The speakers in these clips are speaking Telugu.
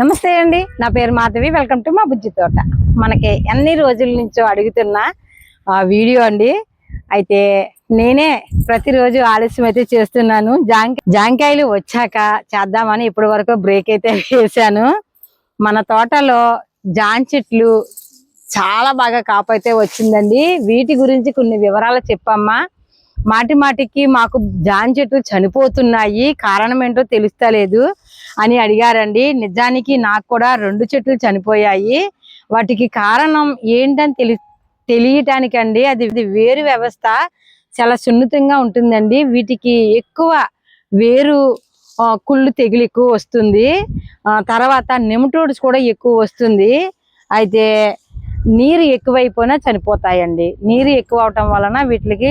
నమస్తే అండి. నా పేరు మాధవి. వెల్కమ్ టు మా బుజ్జి తోట. మనకి ఎన్ని రోజుల నుంచో అడుగుతున్న ఆ, వీడియో అండి. అయితే నేనే ప్రతిరోజు ఆలస్యం అయితే చేస్తున్నాను. జాంకాయలు వచ్చాక చేద్దామని ఇప్పటి వరకు బ్రేక్ అయితే వేసాను మన తోటలో జాన్ చెట్లు చాలా బాగా కాపైతే వచ్చిందండి. వీటి గురించి కొన్ని వివరాలు చెప్పమ్మా. మాటి మాటికి మాకు జాన్ చెట్లు చనిపోతున్నాయి. కారణం ఏంటో తెలుస్తలేదు. అని అడిగారండి. నిజానికి నాకు కూడా రెండు చెట్లు చనిపోయాయి. వాటికి కారణం ఏంటని తెలి తెలియటానికండి అది వేరు వ్యవస్థ. చాలా సున్నితంగా ఉంటుందండి. వీటికి ఎక్కువ వేరు కుళ్ళు తెగులు ఎక్కువ వస్తుంది. తర్వాత నెమటోడ్స్ కూడా ఎక్కువ వస్తుంది. అయితే నీరు ఎక్కువైపోయినా చనిపోతాయండి. నీరు ఎక్కువ అవటం వలన వీటికి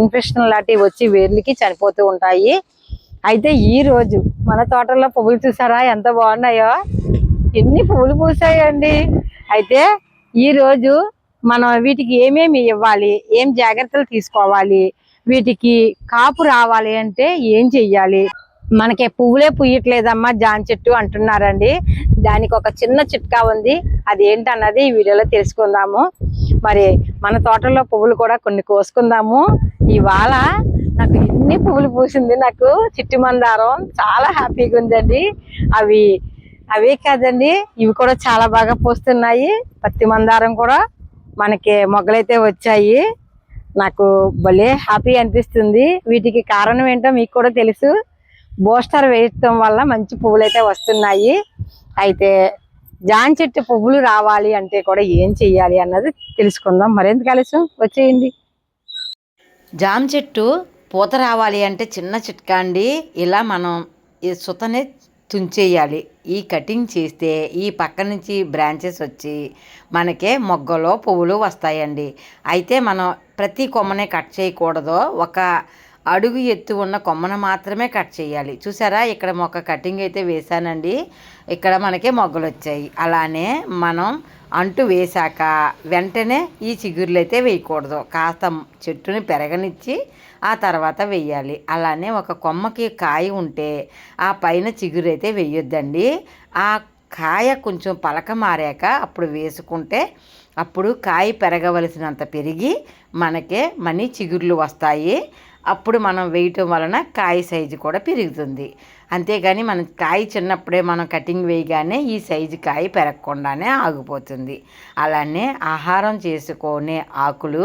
ఇన్ఫెక్షన్ లాంటివి వచ్చి వేర్లకి చనిపోతూ ఉంటాయి. అయితే ఈ రోజు మన తోటలో పువ్వులు చూసారా? ఎంత బాగున్నాయో? ఎన్ని పువ్వులు పూసాయండి? అయితే ఈ రోజు మనం వీటికి ఏమేమి ఇవ్వాలి? ఏం జాగ్రత్తలు తీసుకోవాలి? వీటికి కాపు రావాలి అంటే ఏం చెయ్యాలి? మనకి పువ్వులే పుయ్యట్లేదమ్మా జాన్ చెట్టు అంటున్నారండి. దానికి ఒక చిన్న చిట్కా ఉంది. అది ఏంటన్నది ఈ వీడియోలో తెలుసుకుందాము. మరి మన తోటలో పువ్వులు కూడా కొన్ని కోసుకుందాము. ఇవాళ నాకు ఎన్ని పువ్వులు పూసింది నాకు చిట్టి మందారం చాలా హ్యాపీగా ఉందండి. అవి అవే కాదండి ఇవి కూడా చాలా బాగా పూస్తున్నాయి. పత్తి మందారం కూడా మనకి మొగ్గలైతే వచ్చాయి. నాకు భలే హ్యాపీ అనిపిస్తుంది. వీటికి కారణం ఏంటో మీకు కూడా తెలుసు. బోస్టర్ వేయటం వల్ల మంచి పువ్వులు అయితే వస్తున్నాయి. అయితే జాన్ చెట్టు పువ్వులు రావాలి అంటే కూడా ఏం చెయ్యాలి అన్నది తెలుసుకుందాం. మరెందుకు ఆలస్యం? వచ్చేయండి. జామ చెట్టు పూత రావాలి అంటే చిన్న చిట్కా అండి. ఇలా మనం ఈ సుతని తుంచేయాలి. ఈ కటింగ్ చేస్తే ఈ పక్క నుంచి బ్రాంచెస్ వచ్చి మనకే మొగ్గలో పువ్వులు వస్తాయండి. అయితే మనం ప్రతి కొమ్మనే కట్ చేయకూడదు. ఒక అడుగు ఎత్తు ఉన్న కొమ్మను మాత్రమే కట్ చేయాలి. చూసారా? ఇక్కడ మొక్క కటింగ్ అయితే వేశానండి. ఇక్కడ మనకి మొగ్గలు వచ్చాయి. అలానే మనం అంటు వేశాక వెంటనే ఈ చిగురులు అయితే వేయకూడదు. కాస్త చెట్టుని పెరగనిచ్చి ఆ తర్వాత వేయాలి అలానే ఒక కొమ్మకి కాయ ఉంటే ఆ పైన చిగురైతే వేయొద్దండి ఆ కాయ కొంచెం పలక మారాక అప్పుడు వేసుకుంటే అప్పుడు కాయ పెరగవలసినంత పెరిగి మనకే మనీ చిగుర్లు వస్తాయి. అప్పుడు మనం వేయటం వలన కాయ సైజు కూడా పెరుగుతుంది. అంతేగాని మనం కాయ చిన్నప్పుడే మనం కటింగ్ వేయగానే ఈ సైజు కాయ పెరగకుండానే ఆగిపోతుంది. అలానే ఆహారం చేసుకునే ఆకులు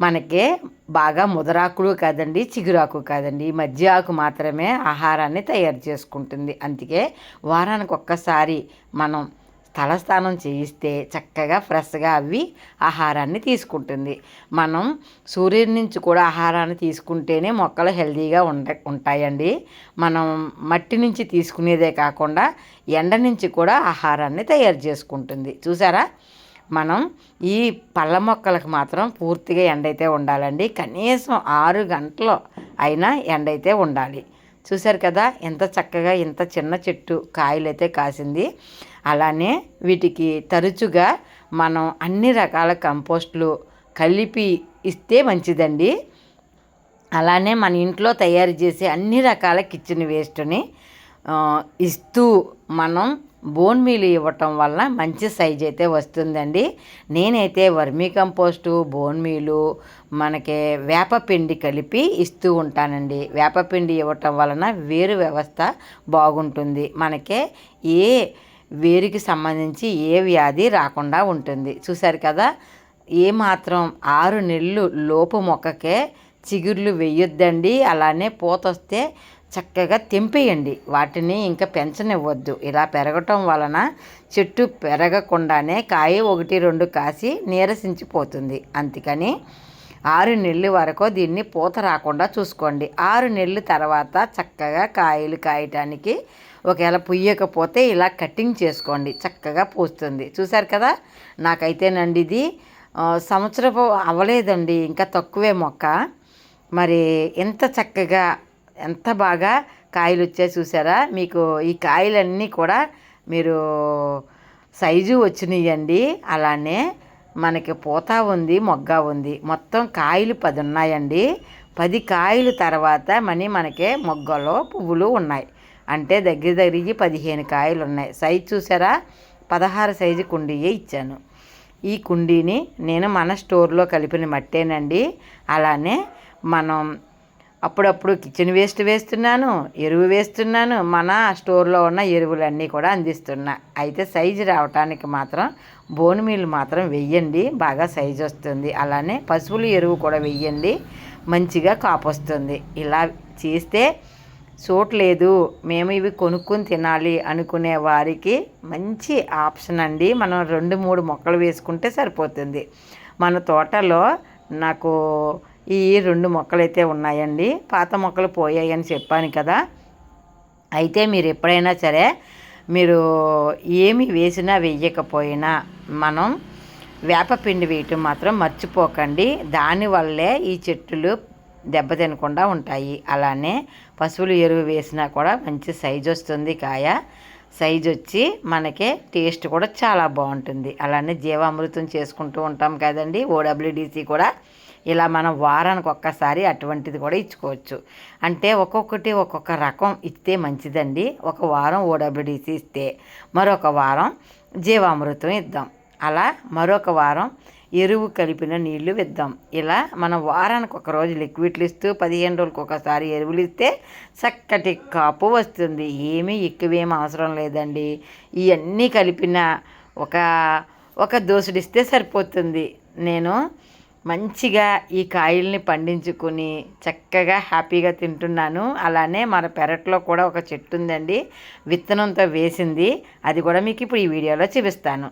మనకి బాగా ముదరాకులు కాదండి చిగురాకు కాదండి. ఈ మధ్య ఆకు మాత్రమే ఆహారాన్ని తయారు చేసుకుంటుంది. అందుకే వారానికి ఒక్కసారి మనం తలస్నానం చేయిస్తే చక్కగా ఫ్రెష్గా అవి ఆహారాన్ని తీసుకుంటుంది. మనం సూర్యుడి నుంచి కూడా ఆహారాన్ని తీసుకుంటేనే మొక్కలు హెల్దీగా ఉండ ఉంటాయండి. మనం మట్టి నుంచి తీసుకునేదే కాకుండా ఎండ నుంచి కూడా ఆహారాన్ని తయారు చేసుకుంటుంది. చూసారా? మనం ఈ పళ్ళ మొక్కలకు మాత్రం పూర్తిగా ఎండ అయితే ఉండాలండి. కనీసం ఆరు గంటలు అయినా ఎండ అయితే ఉండాలి. చూశారు కదా ఎంత చక్కగా ఇంత చిన్న చెట్టు కాయలైతే కాసింది. అలానే వీటికి తరచుగా మనం అన్ని రకాల కంపోస్ట్లు కలిపి ఇస్తే మంచిదండి. అలానే మన ఇంట్లో తయారు చేసే అన్ని రకాల కిచెన్ వేస్ట్ని ఇస్తూ మనం బోన్ మీల్ ఇవ్వటం వల్ల మంచి సైజ్ అయితే వస్తుందండి. నేనైతే వర్మీ కంపోస్టు బోన్ మీలు మనకి వేపపిండి కలిపి ఇస్తూ ఉంటానండి. వేపపిండి ఇవ్వటం వలన వేరు వ్యవస్థ బాగుంటుంది. మనకే ఏ వేరుకి సంబంధించి ఏ వ్యాధి రాకుండా ఉంటుంది. చూశారు కదా? ఏ మాత్రం ఆరు నెలలు లోపు మొక్కకే చిగుర్లు వేయొద్దండి. అలానే పూత వస్తే చక్కగా తెంపేయండి. వాటిని ఇంకా పెంచనివ్వద్దు. ఇలా పెరగటం వలన చెట్టు పెరగకుండానే కాయ ఒకటి రెండు కాసి నీరసించిపోతుంది. అందుకని ఆరు నెలల వరకు దీన్ని పూత రాకుండా చూసుకోండి. ఆరు నెలల తర్వాత చక్కగా కాయలు కాయటానికి ఒకవేళ పుయ్యకపోతే ఇలా కటింగ్ చేసుకోండి. చక్కగా పూస్తుంది. చూసారు కదా? నాకైతేనండి ఇది సంవత్సరపు అవ్వలేదండి. ఇంకా తక్కువే మొక్క. మరి ఎంత చక్కగా ఎంత బాగా కాయలు వచ్చాయి చూసారా? మీకు ఈ కాయలన్నీ కూడా మీరు సైజు వచ్చినాయండి. అలానే మనకి పూత ఉంది మొగ్గ ఉంది. మొత్తం కాయలు పది ఉన్నాయండి. పది కాయలు తర్వాత మనీ మనకి మొగ్గలో పువ్వులు ఉన్నాయి. అంటే దగ్గర దగ్గరికి పదిహేను కాయలు ఉన్నాయి. సైజు చూసారా? పదహారు సైజు కుండీయే ఇచ్చాను. ఈ కుండీని నేను మన స్టోర్లో కలిపిన మట్టేనండి. అలానే మనం అప్పుడప్పుడు కిచెన్ వేస్ట్ వేస్తున్నాను ఎరువు వేస్తున్నాను మన స్టోర్లో ఉన్న ఎరువులన్నీ కూడా అందిస్తున్నా. అయితే సైజు రావటానికి మాత్రం బోన్ మీల్ మాత్రం వెయ్యండి బాగా సైజు వస్తుంది. అలానే పశువుల ఎరువు కూడా వెయ్యండి మంచిగా కాపు వస్తుంది. ఇలా చేస్తే చూడలేదు మేము ఇవి కొనుక్కొని తినాలి అనుకునే వారికి మంచి ఆప్షన్ అండి. మనం రెండు మూడు మొక్కలు వేసుకుంటే సరిపోతుంది. మన తోటలో నాకు ఈ రెండు మొక్కలు అయితే ఉన్నాయండి. పాత మొక్కలు పోయాయని చెప్పాను కదా. అయితే మీరు ఎప్పుడైనా సరే మీరు ఏమి వేసినా వేయకపోయినా మనం వేపపిండి వేయటం మాత్రం మర్చిపోకండి. దానివల్లే ఈ చెట్టులు దెబ్బ తినకుండా ఉంటాయి. అలానే పశువులు ఎరువు వేసినా కూడా మంచి సైజు వస్తుంది కాయ. సైజు వచ్చి మనకి టేస్ట్ కూడా చాలా బాగుంటుంది. అలానే జీవామృతం చేసుకుంటూ ఉంటాం కదండి. ఓడబ్ల్యూడిసి కూడా ఇలా మనం వారానికి ఒక్కసారి అటువంటిది కూడా ఇచ్చుకోవచ్చు. అంటే ఒక్కొక్కటి ఒక్కొక్క రకం ఇస్తే మంచిదండి. ఒక వారం ఓడబ్ల్యూడిసి ఇస్తే మరొక వారం జీవామృతం ఇద్దాం. అలా మరొక వారం ఎరువు కలిపిన నీళ్ళు ఇద్దాం ఇలా మనం వారానికి ఒక రోజు లిక్విడ్లు ఇస్తూ పదిహేను రోజులకు ఒకసారి ఎరువులు ఇస్తే చక్కటి కాపు వస్తుంది. ఏమీ ఎక్కువేం అవసరం లేదండి. ఇవన్నీ కలిపిన ఒక ఒక దోసుడిస్తే సరిపోతుంది. నేను మంచిగా ఈ కాయల్ని పండించుకుని చక్కగా హ్యాపీగా తింటున్నాను. అలానే మన పెరట్లో కూడా ఒక చెట్టు ఉందండి. విత్తనంతో వేసింది. అది కూడా మీకు ఇప్పుడు ఈ వీడియోలో చూపిస్తాను.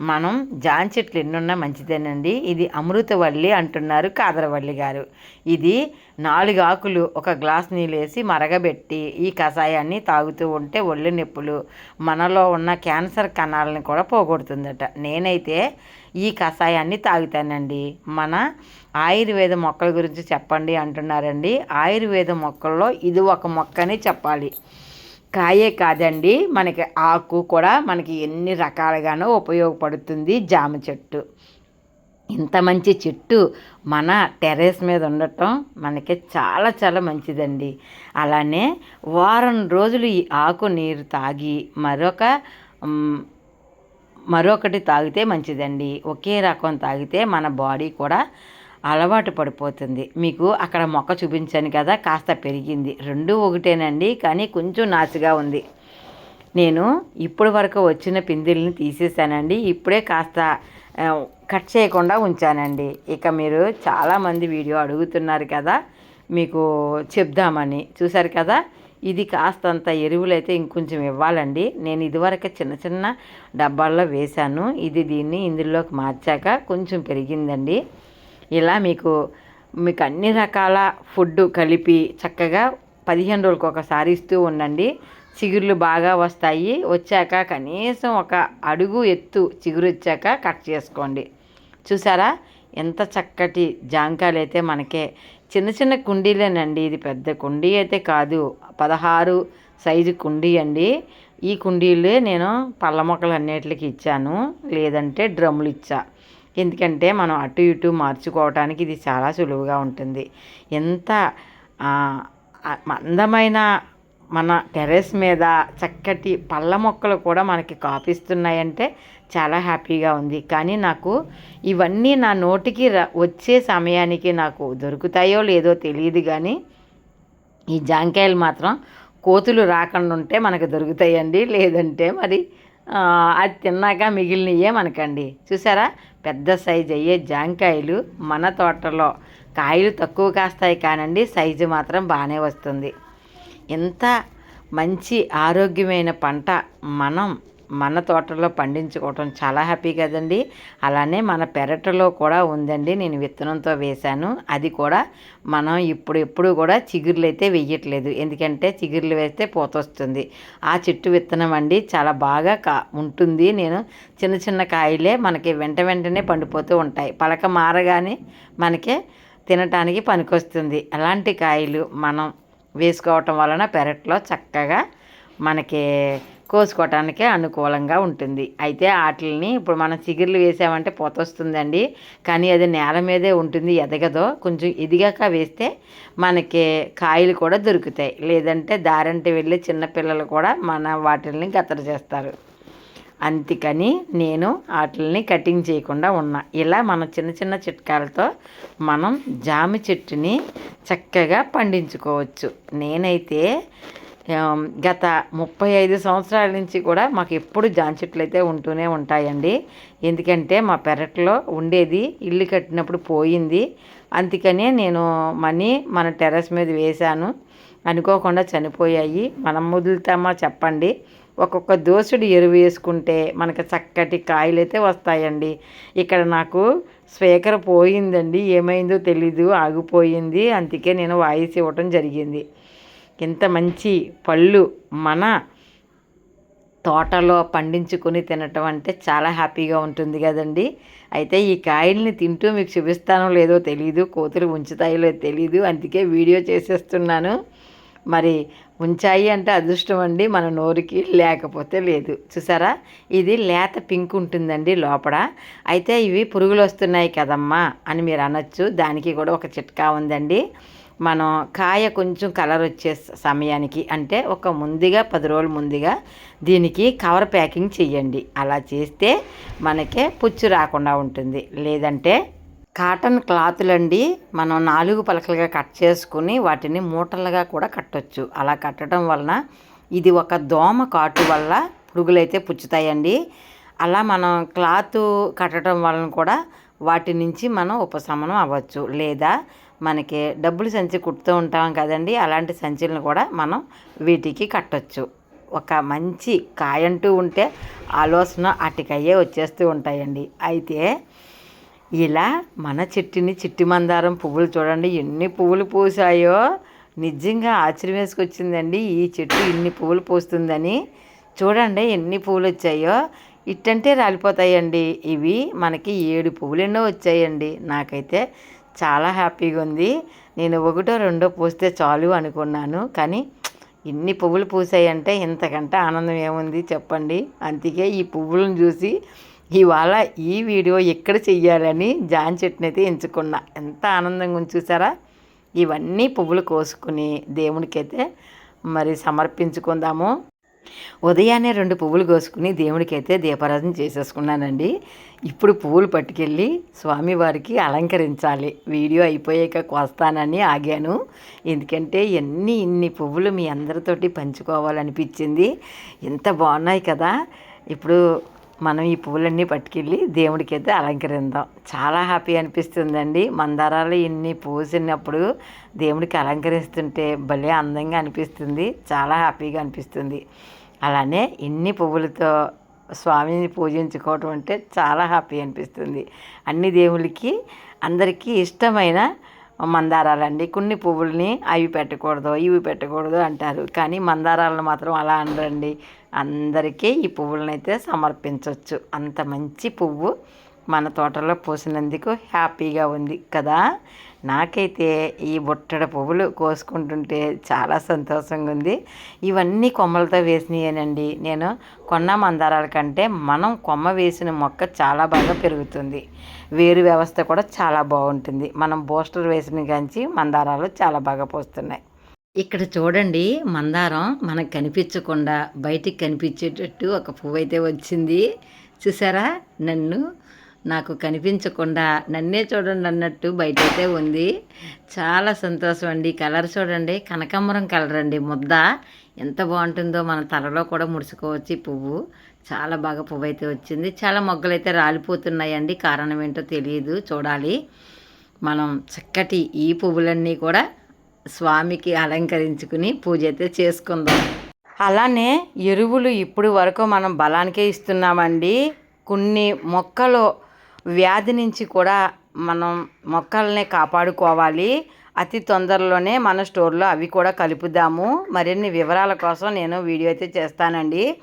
మనం జాన్ చెట్లు ఎన్నున్నా మంచిదేనండి. ఇది అమృతవల్లి అంటున్నారు కాదరవల్లి గారు. ఇది నాలుగు ఆకులు ఒక గ్లాస్ నీళ్ళు వేసి మరగబెట్టి ఈ కషాయాన్ని తాగుతూ ఉంటే ఒళ్ళు నొప్పులు మనలో ఉన్న క్యాన్సర్ కణాలను కూడా పోగొడుతుందట. నేనైతే ఈ కషాయాన్ని తాగుతానండి. మన ఆయుర్వేద మొక్కల గురించి చెప్పండి అంటున్నారండి. ఆయుర్వేద మొక్కల్లో ఇది ఒక మొక్కని చెప్పాలి. కాయే కాదండి మనకి ఆకు కూడా మనకి ఎన్ని రకాలుగానో ఉపయోగపడుతుంది జామ చెట్టు. ఇంత మంచి చెట్టు మన టెర్రస్ మీద ఉండటం మనకి చాలా చాలా మంచిదండి. అలానే వారం రోజులు ఈ ఆకు నీరు తాగి మరొక మరొకటి తాగితే మంచిదండి. ఒకే రకం తాగితే మన బాడీ కూడా అలవాటు పడిపోతుంది. మీకు అక్కడ మొక్క చూపించాను కదా కాస్త పెరిగింది. రెండు ఒకటేనండి కానీ కొంచెం నాసిగా ఉంది. నేను ఇప్పటి వరకు వచ్చిన పిందిల్ని తీసేసానండి. ఇప్పుడే కాస్త కట్ చేయకుండా ఉంచానండి. ఇక మీరు చాలామంది వీడియో అడుగుతున్నారు కదా మీకు చెప్దామని. చూసారు కదా ఇది కాస్తంత ఎరువులైతే ఇంకొంచెం ఇవ్వాలండి. నేను ఇదివరకు చిన్న చిన్న డబ్బాల్లో వేశాను. ఇది దీన్ని ఇందులోకి మార్చాక కొంచెం పెరిగిందండి. ఇలా మీకు మీకు అన్ని రకాల ఫుడ్ కలిపి చక్కగా పదిహేను రోజులకు ఒకసారి ఇస్తూ ఉండండి. చిగుర్లు బాగా వస్తాయి. వచ్చాక కనీసం ఒక అడుగు ఎత్తు చిగురు వచ్చాక కట్ చేసుకోండి. చూసారా? ఎంత చక్కటి జాంకాయలు అయితే మనకే. చిన్న చిన్న కుండీలేనండి ఇది పెద్ద కుండీ అయితే కాదు. పదహారు సైజు కుండీ అండి. ఈ కుండీలే నేను పళ్ళ మొక్కలు అన్నిటికి ఇచ్చాను. లేదంటే డ్రమ్ములు ఇచ్చా. ఎందుకంటే మనం అటు ఇటు మార్చుకోవటానికి ఇది చాలా సులువుగా ఉంటుంది. ఎంత అందమైన మన టెర్రస్ మీద చక్కటి పళ్ళ మొక్కలు కూడా మనకి కాపిస్తున్నాయంటే చాలా హ్యాపీగా ఉంది. కానీ నాకు ఇవన్నీ నా నోటికి ర వచ్చే సమయానికి నాకు దొరుకుతాయో లేదో తెలియదు కానీ ఈ జాంకాయలు మాత్రం కోతులు రాకుండా ఉంటే మనకు దొరుకుతాయండి. లేదంటే మరి అది తిన్నాక మిగిలినయే మనకండి. చూసారా? పెద్ద సైజు అయ్యే జాంకాయలు మన తోటలో. కాయలు తక్కువ కాస్తాయి కానండి సైజు మాత్రం బాగానే వస్తుంది. ఎంత మంచి ఆరోగ్యమైన పంట మనం మన తోటలో పండించుకోవటం చాలా హ్యాపీ కదండి. అలానే మన పెరట్లో కూడా ఉందండి. నేను విత్తనంతో వేశాను. అది కూడా మనం ఇప్పుడు ఎప్పుడు కూడా చిగుర్లు అయితే వేయట్లేదు. ఎందుకంటే చిగుర్లు వేస్తే పూత వస్తుంది. ఆ చెట్టు విత్తనం అండి చాలా బాగా కా ఉంటుంది. నేను చిన్న చిన్న కాయలే మనకి వెంట వెంటనే పండిపోతూ ఉంటాయి. పలక మారగానే మనకి తినటానికి పనికొస్తుంది. అలాంటి కాయలు మనం వేసుకోవటం వలన పెరట్లో చక్కగా మనకి కోసుకోవటానికి అనుకూలంగా ఉంటుంది. అయితే వాటిని ఇప్పుడు మనం చిగుర్లు వేసామంటే పొత వస్తుందండి కానీ అది నేల మీదే ఉంటుంది ఎదగదో. కొంచెం ఎదిగాక వేస్తే మనకి కాయలు కూడా దొరుకుతాయి. లేదంటే దారంటే వెళ్ళి చిన్నపిల్లలు కూడా మన వాటిల్ని గతర చేస్తారు. అందుకని నేను వాటిని కటింగ్ చేయకుండా ఉన్నా. ఇలా మన చిన్న చిన్న చిట్కాలతో మనం జామ చెట్టుని చక్కగా పండించుకోవచ్చు. నేనైతే గత ముప్పై ఐదు సంవత్సరాల నుంచి కూడా మాకు ఎప్పుడు జాన్ చెట్లు అయితే ఉంటూనే ఉంటాయండి. ఎందుకంటే మా పెరట్లో ఉండేది ఇల్లు కట్టినప్పుడు పోయింది. అందుకనే నేను మనీ మన టెర్రస్ మీద వేశాను. అనుకోకుండా చనిపోయాయి. మనం వదులుతామా చెప్పండి. ఒక్కొక్క దోసుడు ఎరువు వేసుకుంటే మనకు చక్కటి కాయలు అయితే వస్తాయండి. ఇక్కడ నాకు స్పీకర్ పోయిందండి. ఏమైందో తెలీదు ఆగిపోయింది. అందుకే నేను వాయిస్ ఇవ్వటం జరిగింది. ఇంత మంచి పళ్ళు మన తోటలో పండించుకొని తినటం అంటే చాలా హ్యాపీగా ఉంటుంది కదండి. అయితే ఈ కాయల్ని తింటూ మీకు చూపిస్తానో లేదో తెలియదు కోతులు ఉంచుతాయో లేదో అందుకే వీడియో చేసేస్తున్నాను. మరి ఉంచాయి అంటే అదృష్టం అండి మన నోరుకి లేకపోతే లేదు. చూసారా? ఇది లేత పింక్ ఉంటుందండి లోపల. అయితే ఇవి పురుగులు వస్తున్నాయి కదమ్మా అని మీరు అనొచ్చు. దానికి కూడా ఒక చిట్కా ఉందండి. మనం కాయ కొంచెం కలర్ వచ్చే సమయానికి అంటే ఒక ముందుగా పది రోజుల ముందుగా దీనికి కవర్ ప్యాకింగ్ చేయండి అలా చేస్తే మనకే పుచ్చు రాకుండా ఉంటుంది. లేదంటే కాటన్ క్లాతులండి మనం నాలుగు పలకలుగా కట్ చేసుకుని వాటిని మూటలుగా కూడా కట్టొచ్చు. అలా కట్టడం వలన ఇది ఒక దోమ కాటు వల్ల పురుగులైతే పుచ్చుతాయండి. అలా మనం క్లాత్ కట్టడం వలన కూడా వాటి నుంచి మనం ఉపశమనం అవ్వచ్చు. లేదా మనకి డబ్బులు సంచి కుడుతూ ఉంటాం కదండి అలాంటి సంచులను కూడా మనం వీటికి కట్టొచ్చు. ఒక మంచి కాయంటూ ఉంటే ఆలోచన అటుకయ్యే వచ్చేస్తూ ఉంటాయండి. అయితే ఇలా మన చెట్టుని చిట్టి మందారం పువ్వులు చూడండి ఎన్ని పువ్వులు పూసాయో. నిజంగా ఆశ్చర్యం వేసుకొచ్చిందండి ఈ చెట్టు ఇన్ని పువ్వులు పూస్తుందని. చూడండి ఎన్ని పువ్వులు వచ్చాయో. ఇట్టంటే రాలిపోతాయండి. ఇవి మనకి ఏడు పువ్వులు ఎన్నో వచ్చాయండి. నాకైతే చాలా హ్యాపీగా ఉంది. నేను ఒకటో రెండో పూస్తే చాలు అనుకున్నాను. కానీ ఇన్ని పువ్వులు పూసాయంటే ఇంతకంటే ఆనందం ఏముంది చెప్పండి. అందుకే ఈ పువ్వులను చూసి ఇవాళ ఈ వీడియో ఎక్కడ చెయ్యాలని జాన్ చెట్టుని అయితే ఎంచుకున్నా. ఎంత ఆనందంగా చూసారా? ఇవన్నీ పువ్వులు కోసుకుని దేవునికైతే మరి సమర్పించుకుందాము. ఉదయాన్నే రెండు పువ్వులు కోసుకుని దేవుడికైతే దీపారాధన చేసేసుకున్నానండి. ఇప్పుడు పువ్వులు పట్టుకెళ్ళి స్వామివారికి అలంకరించాలి. వీడియో అయిపోయాక కోస్తానని ఆగాను. ఎందుకంటే ఎన్ని ఇన్ని పువ్వులు మీ అందరితోటి పంచుకోవాలనిపించింది. ఎంత బాగున్నాయి కదా. ఇప్పుడు మనం ఈ పువ్వులన్నీ పట్టుకెళ్ళి దేవుడికి అయితే అలంకరిద్దాం. చాలా హ్యాపీ అనిపిస్తుందండి. మందారాలు ఇన్ని పూసినప్పుడు దేవుడికి అలంకరిస్తుంటే భలే అందంగా అనిపిస్తుంది. చాలా హ్యాపీగా అనిపిస్తుంది. అలానే ఇన్ని పువ్వులతో స్వామిని పూజించుకోవటం అంటే చాలా హ్యాపీ అనిపిస్తుంది. అన్ని దేవుళ్ళకి అందరికీ ఇష్టమైన మందారాలండి. కొన్ని పువ్వుల్ని అవి పెట్టకూడదు ఇవి పెట్టకూడదు అంటారు. కానీ మందారాలను మాత్రం అలా అనరండి. అందరికీ ఈ పువ్వులనైతే సమర్పించవచ్చు అంత మంచి పువ్వు మన తోటలో పూసినందుకు హ్యాపీగా ఉంది కదా? నాకైతే ఈ బుట్టడ పువ్వులు కోసుకుంటుంటే చాలా సంతోషంగా ఉంది. ఇవన్నీ కొమ్మలతో వేసినాయేనండి. నేను కొన్న మందారాల కంటే మనం కొమ్మ వేసిన మొక్క చాలా బాగా పెరుగుతుంది. వేరు వ్యవస్థ కూడా చాలా బాగుంటుంది. మనం బూస్టర్ వేసిన గంచి మందారాలు చాలా బాగా పోస్తున్నాయి. ఇక్కడ చూడండి మందారం మనకు కనిపించకుండా బయటికి కనిపించేటట్టు ఒక పువ్వు అయితే వచ్చింది. చూసారా? నన్ను నాకు కనిపించకుండా నన్నే చూడండి అన్నట్టు బయటైతే ఉంది. చాలా సంతోషం అండి. కలర్ చూడండి. కనకాంబరం కలర్ అండి. ముద్ద ఎంత బాగుంటుందో మన తలలో కూడా ముడుచుకోవచ్చు ఈ పువ్వు. చాలా బాగా పువ్వు అయితే వచ్చింది. చాలా మొగ్గలు అయితే రాలిపోతున్నాయండి. కారణం ఏంటో తెలియదు. చూడాలి. మనం చక్కటి ఈ పువ్వులన్నీ కూడా స్వామికి అలంకరించుకుని పూజ అయితే చేసుకుందాం. అలానే ఎరువులు ఇప్పుడు వరకు మనం బలానికే ఇస్తున్నామండి. కొన్ని మొక్కలు వ్యాధి నుంచి కూడా మనం మొక్కల్ని కాపాడుకోవాలి. అతి తొందరలోనే మన స్టోర్లో అవి కూడా కలుపుదాము. మరిన్ని వివరాల కోసం నేను వీడియో అయితే చేస్తానండి.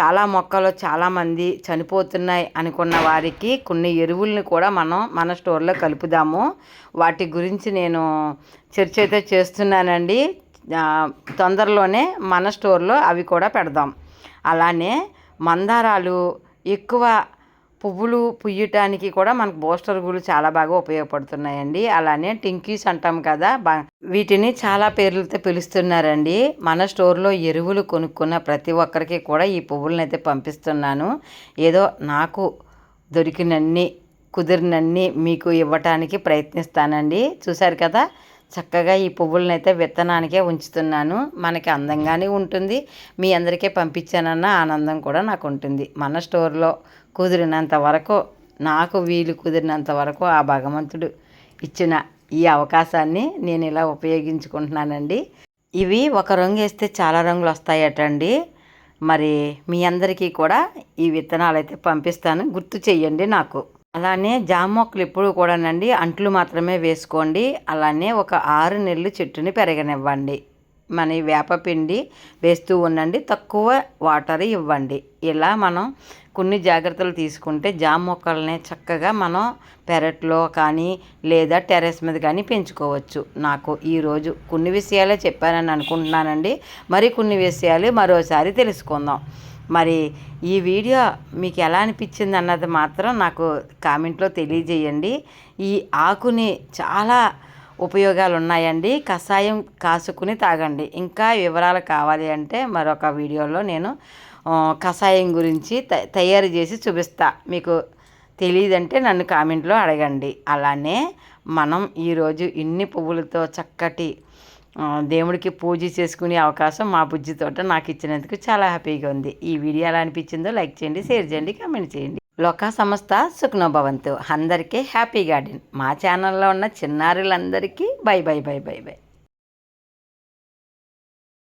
చాలా మొక్కలు చాలామంది చనిపోతున్నాయి అనుకున్న వారికి కొన్ని ఎరువుల్ని కూడా మనం మన స్టోర్లో కలుపుదాము. వాటి గురించి నేను చర్చ అయితే చేస్తున్నానండి. తొందరలోనే మన స్టోర్లో అవి కూడా పెడదాం. అలానే మందారాలు ఎక్కువ పువ్వులు పుయ్యటానికి కూడా మనకు బూస్టర్ గుళ్ళు చాలా బాగా ఉపయోగపడుతున్నాయండి. అలానే టింకీస్ అంటాం కదా బా వీటిని చాలా పేర్లతో పిలుస్తున్నారండి. మన స్టోర్లో ఎరువులు కొనుక్కున్న ప్రతి ఒక్కరికి కూడా ఈ పువ్వులను అయితే పంపిస్తున్నాను. ఏదో నాకు దొరికినన్ని కుదిరినన్ని మీకు ఇవ్వటానికి ప్రయత్నిస్తానండి. చూశారు కదా చక్కగా ఈ పువ్వులను అయితే విత్తనానికే ఉంచుతున్నాను. మనకి అందంగానే ఉంటుంది. మీ అందరికీ పంపించానన్న ఆనందం కూడా నాకు ఉంటుంది. మన స్టోర్లో కుదిరినంత వరకు నాకు వీలు కుదిరినంత వరకు ఆ భగవంతుడు ఇచ్చిన ఈ అవకాశాన్ని నేను ఇలా ఉపయోగించుకుంటున్నానండి. ఇవి ఒక రంగు వేస్తే చాలా రంగులు వస్తాయటండి. మరి మీ అందరికీ కూడా ఈ విత్తనాలు అయితే పంపిస్తాను. గుర్తు చెయ్యండి నాకు. అలానే జామ మొక్కలు ఎప్పుడు కూడానండి అంట్లు మాత్రమే వేసుకోండి. అలానే ఒక ఆరు నెలలు చెట్టుని పెరగనివ్వండి. మన వేపపిండి వేస్తూ ఉండండి. తక్కువ వాటర్ ఇవ్వండి. ఇలా మనం కొన్ని జాగ్రత్తలు తీసుకుంటే జామ మొక్కల్ని చక్కగా మనం పెరట్లో కానీ లేదా టెర్రస్ మీద కానీ పెంచుకోవచ్చు. నాకు ఈరోజు కొన్ని విషయాలే చెప్పానని అనుకుంటున్నానండి. మరి కొన్ని విషయాలు మరోసారి తెలుసుకుందాం. మరి ఈ వీడియో మీకు ఎలా అనిపించింది అన్నది మాత్రం నాకు కామెంట్లో తెలియజేయండి. ఈ ఆకుని చాలా ఉపయోగాలు ఉన్నాయండి కషాయం కాసుకుని తాగండి. ఇంకా వివరాలు కావాలి అంటే మరొక వీడియోలో నేను కషాయం గురించి తయారు చేసి చూపిస్తా. మీకు తెలియదంటే నన్ను కామెంట్లో అడగండి. అలానే మనం ఈరోజు ఇన్ని పువ్వులతో చక్కటి దేవుడికి పూజ చేసుకునే అవకాశం మా బుజ్జి తోట నాకు ఇచ్చినందుకు చాలా హ్యాపీగా ఉంది. ఈ వీడియో ఎలా అనిపించిందో లైక్ చేయండి షేర్ చేయండి కామెంట్ చేయండి. లోకా సంస్థ సుఖ్నోభవంతు అందరికీ హ్యాపీ గార్డెన్. మా ఛానల్లో ఉన్న చిన్నారులందరికీ bye bye bye bye bye.